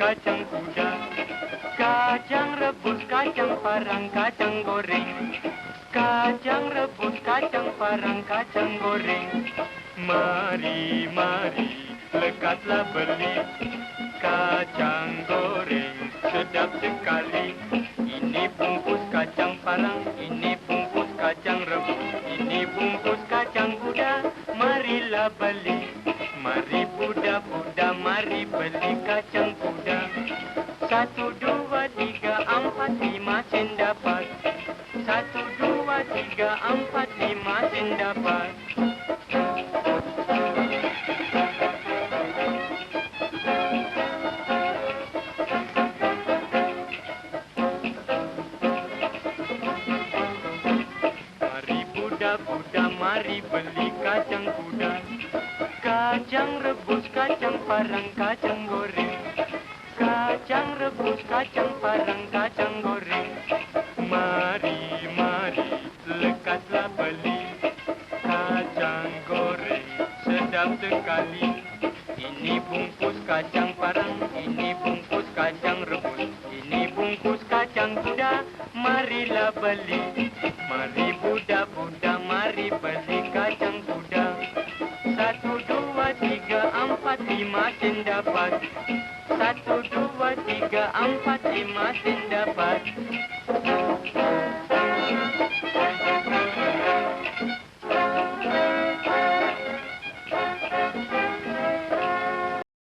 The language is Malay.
kacang kuda. Kacang rebus, kacang parang, kacang goreng. Kacang rebus, kacang parang, kacang goreng. Mari, mari, lekatlah beli Kacang goreng, sedap sekali. Ini bungkus kacang parang, ini bungkus kacang rebus Ini bungkus kacang kuda, marilah beli Mari budak-budak, mari beli kacang kuda Satu, dua, tiga, empat, lima, sen dapat Satu, dua, tiga, empat, lima, sen dapat Mari budak-budak, mari beli kacang kuda Kacang rebus, kacang parang, kacang goreng. Kacang rebus, kacang parang, kacang goreng. Mari, mari, lekatlah beli. Kacang goreng, sedap sekali. Ini bungkus kacang parang, ini bungkus kacang rebus. Ini bungkus kacang kuda, marilah beli. Mari budak-budak, lima, sen dapat. Satu, dua, tiga, empat, lima, sen dapat